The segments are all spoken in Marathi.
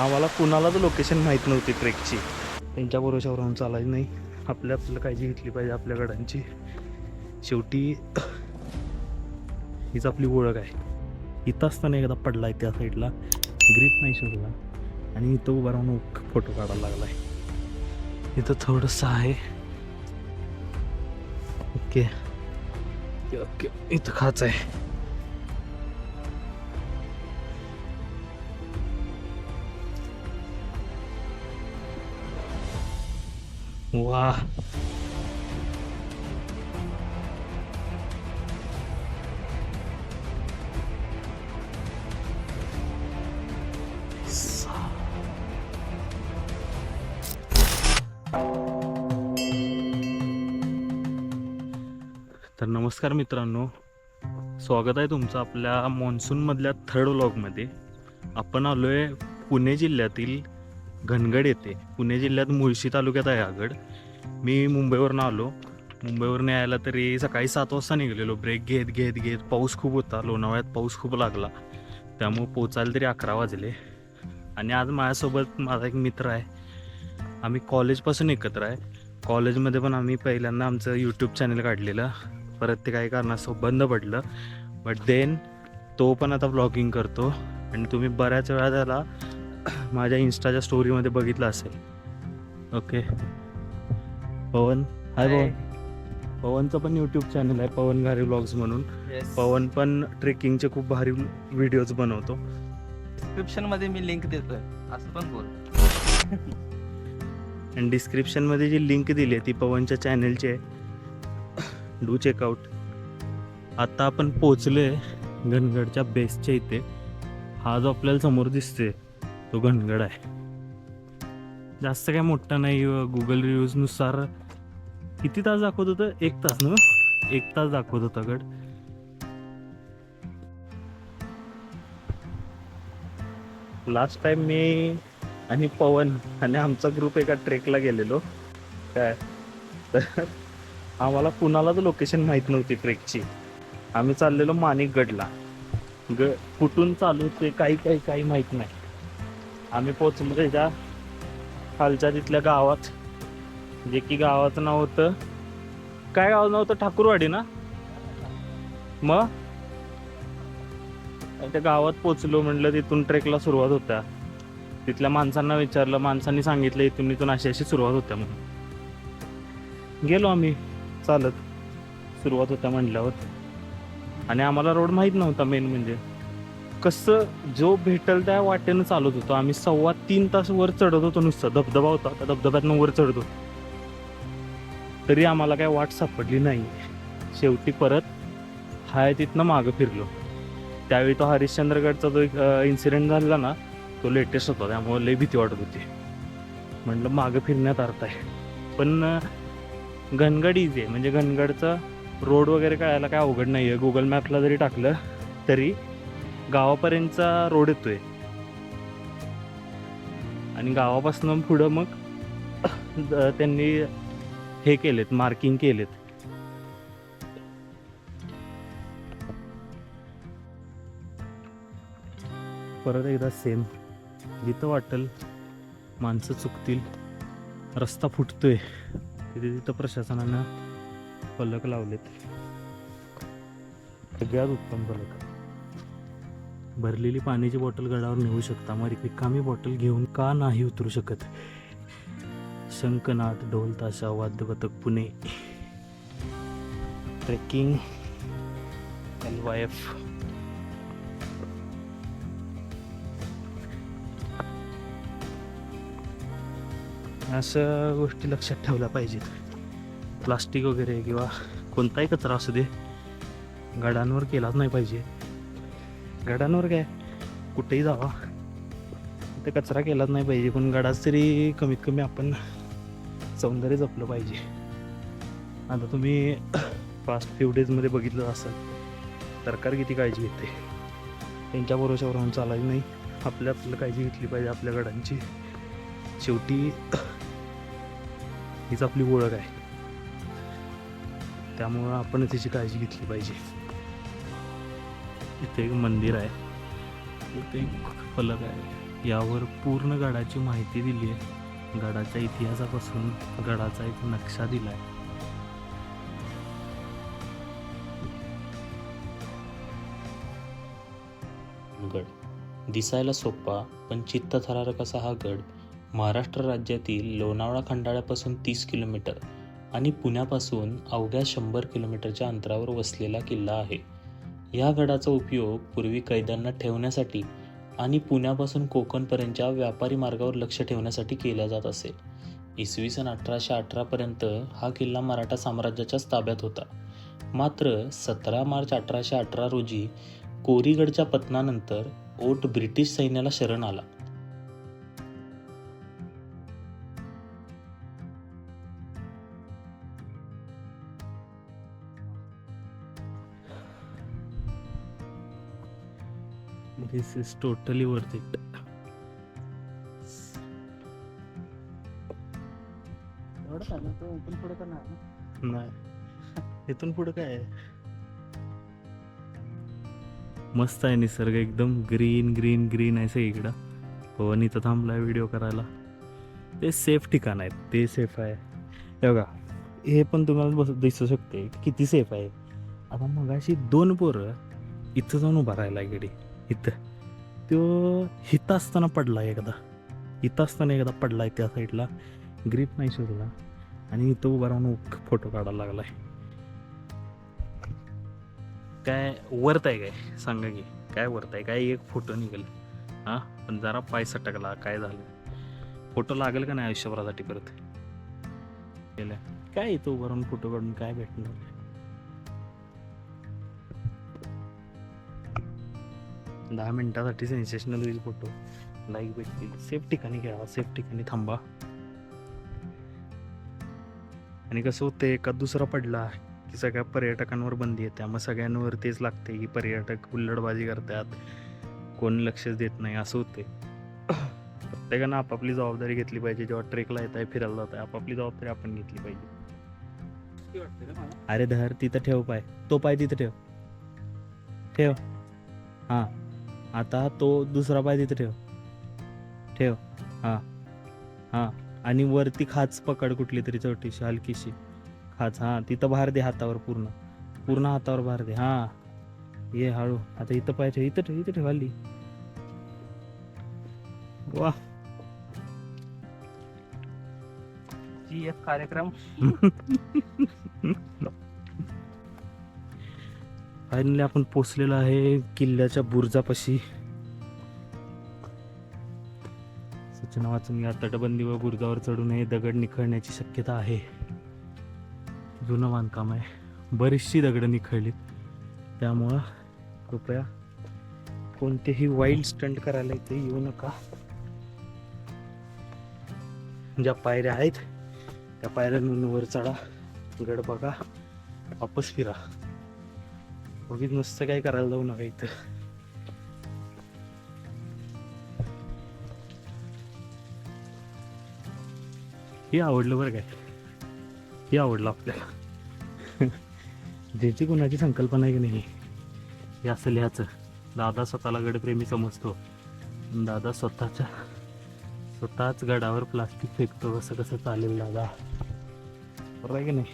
आम्हाला कुणालाच लोकेशन माहीत नव्हती ट्रेकची. त्यांच्या भरोशावर आम्ही चालायचं नाही. आपल्या आपल्याला काळजी घेतली पाहिजे आपल्या गडांची. शेवटी हीच आपली ओळख आहे. इथं असताना एकदा पडला आहे त्या साईडला ग्रीप नाही शोधला आणि इथं उभा राहून फोटो काढायला लागला आहे इथं थोडंसं आहे. Okay, okay. इथं खाच आहे. वा. नमस्कार मित्रांनो. स्वागत आहे तुमचं आपल्या मान्सूनमधल्या थर्ड व्लॉगमध्ये आपण आलो आहे पुणे जिल्ह्यातील घनगड येते. पुणे जिल्ह्यात मुळशी तालुक्यात आहे हा गड. मी मुंबईवरून आलो. मुंबईवरून यायला तरी सकाळी सात वाजता निघालेलो. ब्रेक घेत घेत घेत पाऊस खूप होता. लोणावळ्यात पाऊस खूप लागला. त्यामुळं पोचायला तरी अकरा वाजले. आणि आज माझ्यासोबत माझा एक मित्र आहे. आम्ही कॉलेजपासून एकत्र आहे. कॉलेजमध्ये पण आम्ही पहिल्यांदा आमचं यूट्यूब चॅनल काढलेलं. परत ते काही कारणास्तव बंद पडलं. बट देन तो पण आता ब्लॉगिंग करतो. आणि तुम्ही बऱ्याच वेळा त्याला माझ्या इन्स्टाच्या स्टोरीमध्ये बघितलं असेल. ओके पवन. हाय पवन. पवनचं पण यूट्यूब चॅनल आहे पवन घारे ब्लॉग्स म्हणून. पवन पण ट्रेकिंगचे खूप भारी व्हिडिओज बनवतो. डिस्क्रिप्शनमध्ये मी लिंक देतोय. असं पण बोल. आणि डिस्क्रिप्शनमध्ये जी लिंक दिली आहे ती पवनच्या चॅनलची आहे. डू चेकआउट आता आपण पोचलोय घनगडच्या बेसच्या इथे. हा जो आपल्याला समोर दिसते तो घनगड आहे. जास्त काय मोठा नाही गुगल रिव्ह्यूजनुसार किती तास दाखवत होतं? एक तास ना एक तास दाखवत होता गड. लास्ट टाइम मी आणि पवन आणि आमचा ग्रुप एका ट्रेकला गेलेलो. काय? तर आम्हाला कुणालाच लोकेशन माहीत नव्हती ट्रेकची आम्ही चाललेलो माणिकगडला. ग कुठून चालू ते काही काही काही माहीत नाही. आम्ही पोचलो त्याच्या खालच्या तिथल्या गावात. जे की गावाचं नाव होतं. काय गाव नव्हतं ठाकूरवाडी ना? मग? त्या गावात पोचलो म्हणलं तिथून ट्रेकला सुरुवात होत्या. तिथल्या माणसांना विचारलं. माणसांनी सांगितलं इथून इथून अशी अशी सुरुवात होत्या म्हणून. गेलो आम्ही. चालत. सुरुवात होत्या म्हणल्यावर. आणि आम्हाला रोड माहीत नव्हता मेन म्हणजे. कसं जो भेटल त्या वाटेनं चालत होतो. आम्ही सव्वा तीन तास वर चढत होतो नुसतं. धबधबा होता. त्या धबधब्यातनं वर चढत होतो. तरी आम्हाला काय वाट सापडली नाही. शेवटी परत हाय तिथनं मागं फिरलो. त्यावेळी तो हरिश्चंद्रगडचा जो एक इन्सिडेंट झालेला ना तो लेटेस्ट होता. त्यामुळे लई भीती वाटत होती. म्हटलं मागं फिरण्यात अर्थ आहे. पण घनगड इझी आहे. म्हणजे घनगडचा रोड वगैरे कळायला काय अवघड नाही आहे गुगल मॅपला जरी टाकलं तरी गावापर्यंतचा रोड येतोय. आणि गावापासून पुढं मग त्यांनी हे केलेत मार्किंग केलेत. परत एकदा सेम जिथं वाटेल माणसं चुकतील रस्ता फुटतोय तिथे तिथं प्रशासनानं फलक लावलेत. सगळ्यात उत्तम फलक. भरलेली पाण्याची बॉटल गडावर नेऊ शकता. मग रिकामी बॉटल घेऊन का नाही उतरू शकत? शंकनाथ ढोल ताशा वाद्यपथक Pune. Trekking L Y F अशा गोष्टी लक्षात ठेवल्या पाहिजेत. प्लास्टिक वगैरे किंवा कोणताही कचरा असू दे गडांवर केलाच नाही पाहिजे. गडांवर काय कुठेही जावा. ते कचरा केलाच नाही पाहिजे पण गडाच तरी कमीत कमी आपण सौंदर्य जपलं पाहिजे. आता तुम्ही फास्ट फ्यू डेजमध्ये बघितलं असाल सरकार किती काळजी घेते. त्यांच्या भरोशावर राहून चालायचं नाही. आपल्या आपल्याला काळजी घेतली पाहिजे आपल्या गडांची. शेवटी हीच आपली ओळख आहे. त्यामुळं आपण तिची काळजी घेतली पाहिजे. इथे एक मंदिर आहे. इथे एक फलक आहे. यावर पूर्ण गडाची माहिती दिली आहे. गडाच्या इतिहासापासून गडाचा एक नक्षा दिला आहे गड. दिसायला सोपा पण चित्त थरारक असा हा गड महाराष्ट्र राज्यातील लोणावळा खंडाळ्यापासून तीस किलोमीटर आणि पुण्यापासून अवघ्या शंभर किलोमीटरच्या अंतरावर वसलेला किल्ला आहे. या गडाचा उपयोग पूर्वी कैद्यांना ठेवण्यासाठी आणि पुण्यापासून कोकणपर्यंतच्या व्यापारी मार्गावर लक्ष ठेवण्यासाठी केला जात असे. इसवी सन अठराशे अठरापर्यंत हा किल्ला मराठा साम्राज्याच्याच ताब्यात होता. मात्र सतरा मार्च अठराशे अठरा रोजी कोरीगडच्या पतनानंतर ओट ब्रिटिश सैन्याला शरण आला. तो ओपन पुढे करणार ना? नाही. इथून पुढं काय? आहे मस्त आहे निसर्ग एकदम ग्रीन ग्रीन ग्रीन आहे सगळीकडं. पवन इथं थांबलाय व्हिडिओ करायला. ते सेफ ठिकाण आहेत. ते सेफ आहे. हे बघा हे पण तुम्हाला बस दिसू शकते. किती सेफ आहे. आता मगाशी दोन पोरं इथं जाऊन उभा राहिला गडी इथं तो हिता असताना पडला एकदा. इथं असताना एकदा पडला आहे त्या साईडला. ग्रीप नाही शोधला आणि इथं उभा राहून फोटो काढायला लागलाय. काय वरत आहे काय? सांगा की. काय वरत आहे काय एक फोटो निघेल. हा? पण जरा पाय सटकला. काय झालं? फोटो लागेल का नाही आयुष्यभरासाठी परत? गेल्या काय इथं उभं राहून फोटो काढून काय भेटणार? दहा मिनिटासाठी सेन्सेशनल होईल फोटो. लाईक भेटतील. सेफ ठिकाणी घ्या सेफ ठिकाणी थांबा. आणि कसं होतं एका दुसरा पडला की सगळ्या पर्यटकांवर बंदी येते. मग सगळ्यांवर तेच लागते की पर्यटक हुल्लडबाजी करतात. कोण लक्षच देत नाही असं होते प्रत्येकानं आपापली जबाबदारी घेतली पाहिजे. जेव्हा ट्रेकला येत आहे फिरायला जात आहे आपापली जबाबदारी आपण घेतली पाहिजे. अरे धर तिथं ठेव पाय. तो पाय तिथं ठेव. ठेव. हां. आता तो दुसरा पाय तिथं ठेव. ठेव. हां. हां. आणि वरती खाच पकड कुठली तरी छोटीशी हलकीशी. खाच हां. तिथं बाहेर दे हातावर पूर्ण. पूर्ण हातावर बाहेर दे. हां. ये हळू. आता इथं पाय ठेव. इथं ठेव. इथं ठेव हल्ली. वा जी एक कार्यक्रम. फायनली आपण पोचलेलो आहे किल्ल्याच्या बुर्जापाशी. सूचना वाचून या तटबंदी व बुर्जावर चढून हे दगड निखळण्याची शक्यता आहे. जुनं बांधकाम आहे. बरीचशी दगडं निखळलीत. त्यामुळं कृपया कोणतेही वाईल्ड स्टंट करायला इथे येऊ नका. ज्या पायऱ्या आहेत त्या पायऱ्यांवरून वर चढा. गड बघा. वापस फिरा. उगीच नुसतं काय करायला जाऊ नका इथं. हे आवडलं बरं काय? हे आवडलं आपल्याला. ज्याची कोणाची संकल्पना आहे की नाही? हे असं लिहायचं. दादा स्वतःला गडप्रेमी समजतो. दादा स्वतःच्या स्वतःच गडावर प्लास्टिक फेकतो. कसं कसं चालेल दादा? बरं आहे की नाही?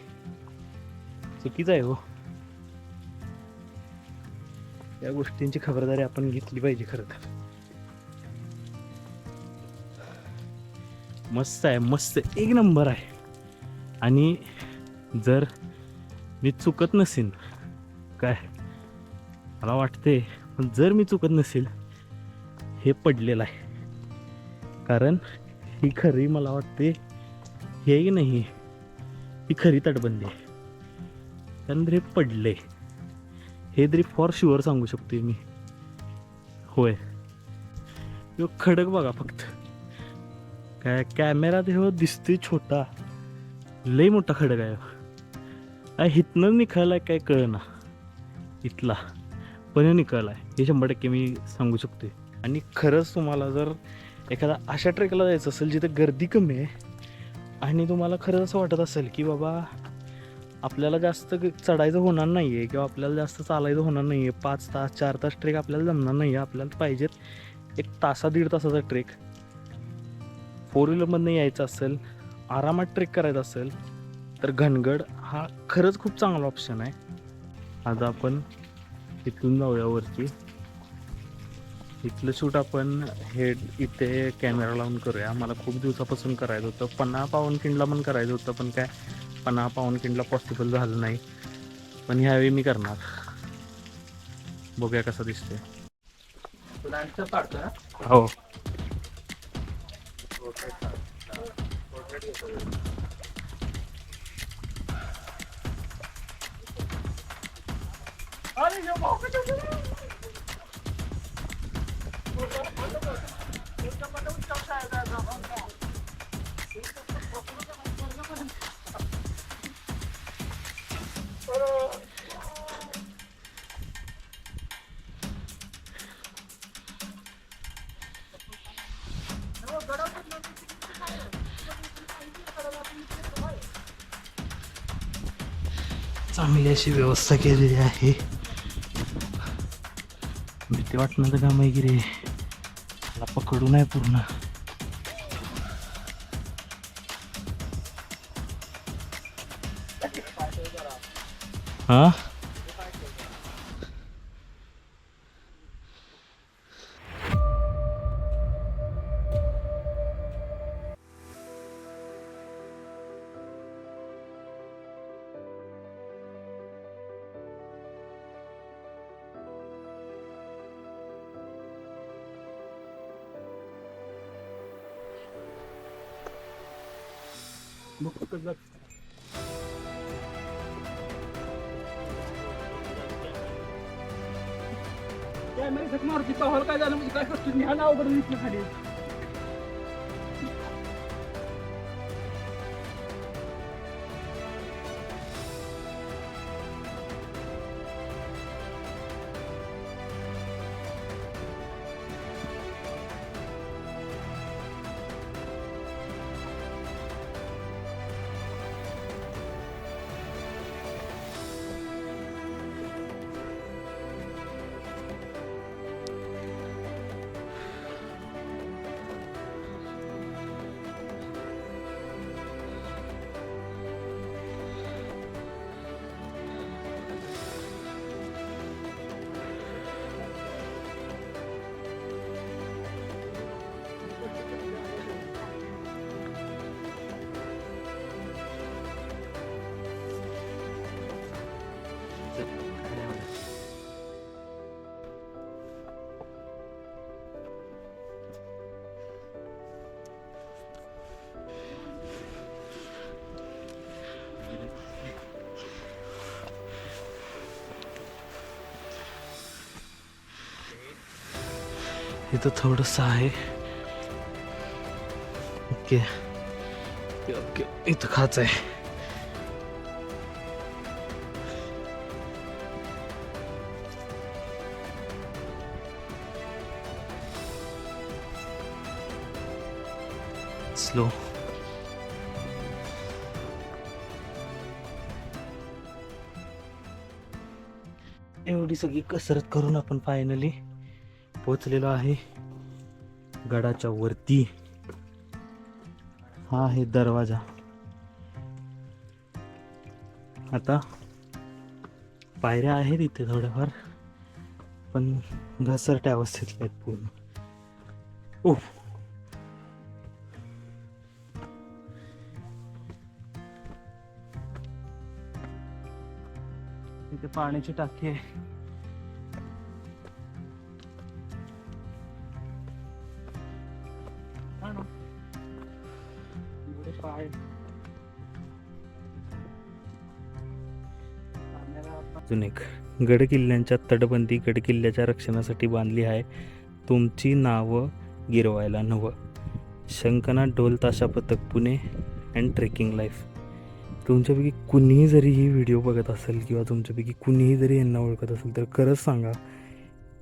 चुकीचं आहे हो. या गोष्टींची खबरदारी आपण घेतली पाहिजे खरं तर. मस्त आहे मस्त. एक नंबर आहे. आणि जर मी चुकत नसेन काय? मला वाटते पण जर मी चुकत नसेल हे पडलेलं आहे. कारण ही खरी मला वाटते हे नाही ही खरी तटबंदी आहे. त्यानंतर हे पडले हे तरी फॉर शुअर सांगू शकतोय मी. होय. यो खडक बघा फक्त. काय कॅमेरात हो दिसतोय छोटा. लय मोठा खडक आहे ह्यो. काय निघालाय काय कळना. इथला. पण ह्यो आहे हे शंभर टक्के मी सांगू शकते आणि खरंच तुम्हाला जर एखादा अशा ट्रेकला जायचं असेल जिथे गर्दी कमी आहे आणि तुम्हाला खरंच असं वाटत असेल की बाबा आपल्याला जास्त चढायचं होणार नाही आहे किंवा आपल्याला जास्त चालायचं होणार नाही आहे पाच तास चार तास ट्रेक आपल्याला जमणार नाही आहे आपल्याला पाहिजेत एक तासा दीड तासाचा ट्रेक फोर व्हीलरमधनं यायचं असेल आरामात ट्रेक करायचा असेल तर घनगड हा खरंच खूप चांगला ऑप्शन आहे. आता आपण इथून जाऊया वरती. इथलं शूट आपण हेड इथे कॅमेरा लावून करूया. मला खूप दिवसापासून करायचं होतं. पन्हा पावनखिंडला पण करायचं होतं पण काय पन्हा पावनखिंडला पॉसिबल झालं नाही. पण ह्यावेळी मी करणार. बघूया कसं दिसते हो? चांगली अशी व्यवस्था केलेली आहे. भीती वाटणार का मैगिरी मला पकडू नाही पूर्ण. Huh? हा मारुती पाहाल काय झालं म्हणजे काय करतो ह्या नाव करून खाली इथं थोडंसं आहे. ओके. ओके इथं खाच आहे. स्लो एवढी सगळी कसरत करून आपण फायनली पोचलेलो आहे. गडाच्या वरती. हा आहे दरवाजा. आता पायऱ्या आहेत इथे थोड्याफार पण घसरट्या अवस्थेत आहेत पूर्ण. ओ इथे पाण्याची टाकी आहे. अजून एक. गडकिल्ल्यांच्या तटबंदी गडकिल्ल्याच्या रक्षणासाठी बांधली आहे. तुमची नावं गिरवायला नवं शंकना ढोल ताशा पथक पुणे अँड ट्रेकिंग लाईफ तुमच्यापैकी कुणीही जरी ही व्हिडिओ बघत असेल किंवा तुमच्यापैकी कुणीही जरी यांना ओळखत असेल तर खरंच सांगा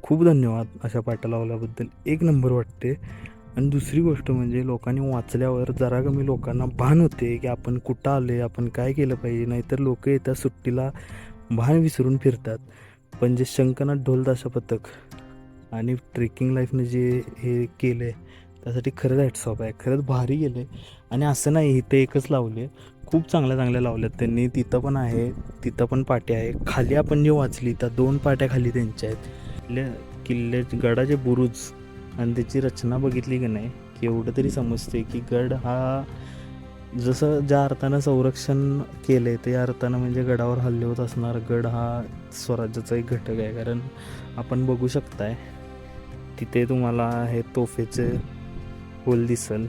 खूप धन्यवाद अशा पाटा लावल्याबद्दल एक नंबर वाटते. आणि दुसरी गोष्ट म्हणजे लोकांनी वाचल्यावर जरा कमी लोकांना भान होते की आपण कुठं आले आपण काय केलं पाहिजे नाहीतर लोक येत्या सुट्टीला भान विसरून फिरतात. पण जे शंकनाथ ढोलदाशा पथक आणि ट्रेकिंग लाईफने जे हे केलं आहे त्यासाठी खरंच हॅट्सऑप आहे. खरंच भारी गेलं आहे आणि असं नाही इथे एकच लावले. खूप चांगल्या चांगल्या लावल्यात त्यांनी. तिथं पण आहे तिथं पण पाट्या आहे. खाली आपण जे वाचली त्या दोन पाट्या खाली त्यांच्या आहेत. किल्ल्या किल्ले गडाचे बुरुज आणि त्याची रचना बघितली की नाही की एवढं तरी समजते की गड हा जसं ज्या अर्थानं संरक्षण केलं आहे त्या अर्थानं म्हणजे गडावर हल्ले होत असणार गड हा स्वराज्याचा एक घटक आहे. कारण आपण बघू शकताय तिथे तुम्हाला हे तोफेचे होल दिसल.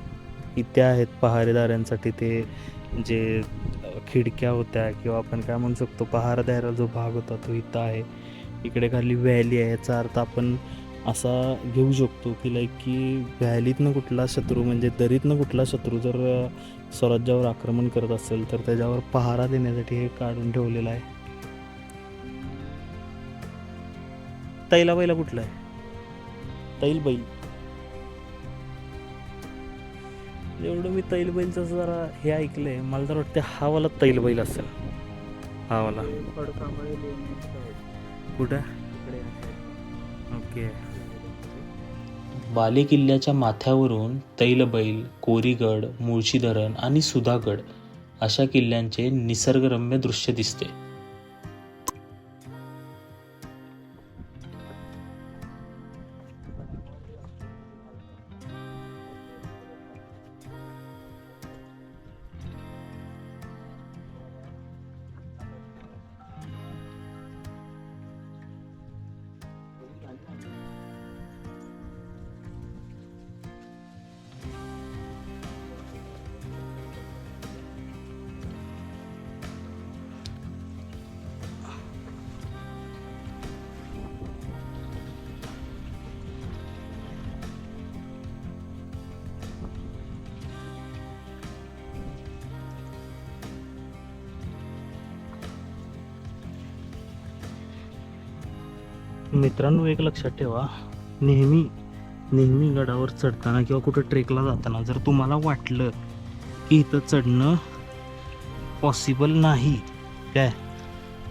इथे आहेत पहारेदारांसाठी ते जे खिडक्या होत्या किंवा आपण काय म्हणू शकतो पहारा द्यायला जो भाग होता तो इथं आहे. इकडे खाली व्हॅली आहे याचा अर्थ आपण असा घेऊ शकतो की लाईक की व्हॅलीतनं कुठला शत्रू म्हणजे दरीतनं कुठला शत्रू जर स्वराज्यावर आक्रमण करत असेल तर त्याच्यावर पहारा देण्यासाठी हे काढून ठेवलेलं आहे. तैला बैला कुठला आहे? तैल बैल एवढं मी तैल बैलचं जरा हे ऐकलंय. मला तर वाटतं हा वाला तैल बैल असेल. हा वाला. कुठं? ओके. बालेकिल्ल्याच्या माथ्यावरून तैलबैल कोरीगड मुळशी धरण आणि सुधागड अशा किल्ल्यांचे निसर्गरम्य दृश्य दिसते. मित्रांनो एक लक्षात ठेवा. नेहमी नेहमी गडावर चढताना किंवा कुठं ट्रेकला जाताना जर तुम्हाला वाटलं की इथं चढणं पॉसिबल नाही काय?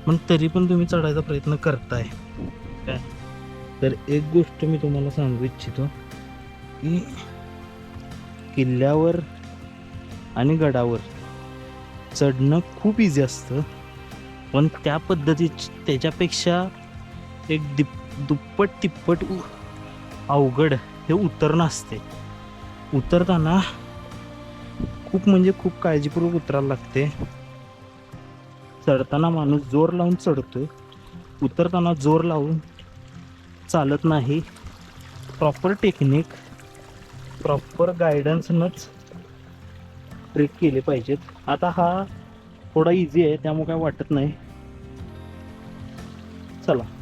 पण तरी पण तुम्ही चढायचा प्रयत्न करताय काय? तर एक गोष्ट मी तुम्हाला सांगू इच्छितो की किल्ल्यावर आणि गडावर चढणं खूप इझी असतं. पण त्या पद्धती त्याच्यापेक्षा एक दिप दुप्पट तिप्पट उ- अवघड हे उतरणं असते. उतरताना खूप म्हणजे खूप काळजीपूर्वक उतरायला लागते. चढताना माणूस जोर लावून चढतोय. उतरताना जोर लावून चालत नाही. प्रॉपर टेक्निक प्रॉपर गायडन्सनंच ट्रेक केले पाहिजेत. आता हा थोडा इझी आहे त्यामुळे काय वाटत नाही. चला.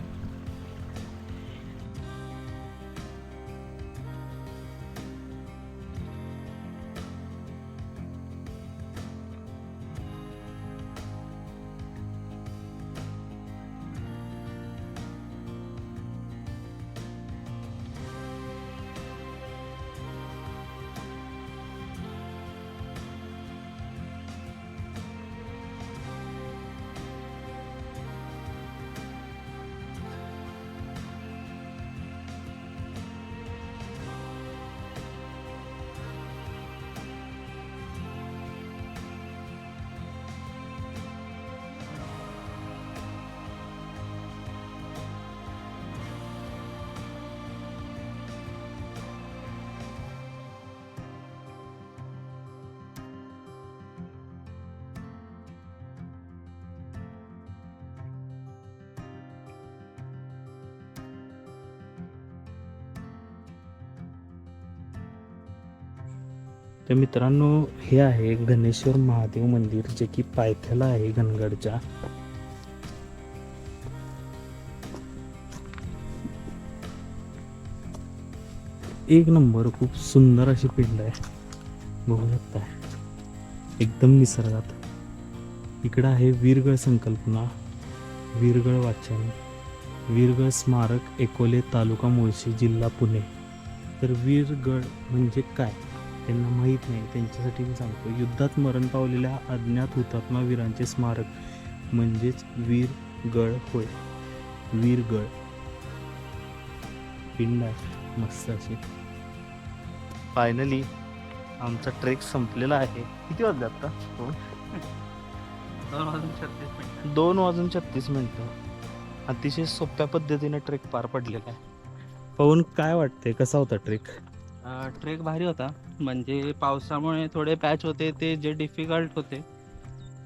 तर मित्रांनो हे आहे गणेश्वर महादेव मंदिर जे की पायथ्याला आहे घनगडच्या. एक नंबर खूप सुंदर अशी पिंड आहे. बघू शकता. एकदम निसर्गात. इकडं आहे वीरगळ संकल्पना वीरगळ वाचन वीरगळ स्मारक एकोले तालुका मुळशी जिल्हा पुणे. तर वीरगड म्हणजे काय? त्यांना माहीत नाही. त्यांच्यासाठी मी सांगतो युद्धात मरण पावलेल्या अज्ञात हुतात्मा वीरांचे स्मारक म्हणजेच वीरगळ होय. वीरगळ. पिंड आहे मस्त अशी. फायनली आमचा ट्रेक संपलेला आहे. किती वाजले आता? हो दोन वाजून छत्तीस मिनिटं. दोन वाजून छत्तीस मिनटं. अतिशय सोप्या पद्धतीने ट्रेक पार पडलेला आहे. पवन काय वाटते कसा होता ट्रेक ट्रेक भारी होता. म्हणजे पावसामुळे थोडे पॅच होते ते जे डिफिकल्ट होते.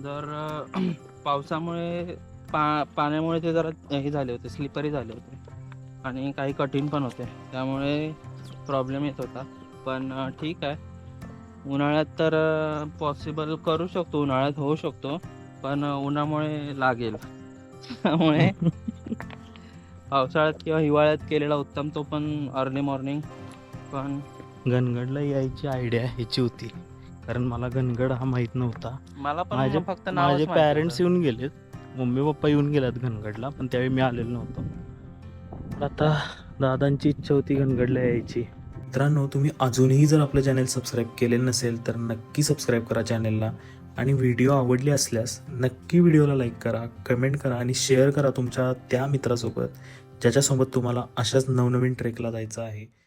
जर अं, पावसामुळे पा पाण्यामुळे ते जरा हे झाले होते स्लिपरी झाले होते. आणि काही कठीण पण होते. त्यामुळे प्रॉब्लेम येत होता. पण ठीक आहे. उन्हाळ्यात तर पॉसिबल करू शकतो. उन्हाळ्यात होऊ शकतो. पण उन्हामुळे लागेल. त्यामुळे पावसाळ्यात किंवा हिवाळ्यात केलेला उत्तम तो पण अर्ली मॉर्निंग पण घनगडला यायची आयडिया ह्याची होती. कारण मला घनगड हा माहीत नव्हता. मला पण माझे फक्त नावच माझे पॅरेंट्स. येऊन गेलेत. मम्मी पप्पा येऊन गेल्यात घनगडला पण त्यावेळी मी आलेलो नव्हतो. आता दादांची इच्छा होती घनगडला यायची. मित्रांनो तुम्ही अजूनही जर आपलं चॅनल सबस्क्राईब केलेलं नसेल तर नक्की सबस्क्राईब करा चॅनलला आणि व्हिडिओ आवडली असल्यास नक्की व्हिडिओला लाईक करा कमेंट करा आणि शेअर करा तुमच्या त्या मित्रासोबत ज्याच्यासोबत तुम्हाला अशाच नवनवीन ट्रेकला जायचं आहे.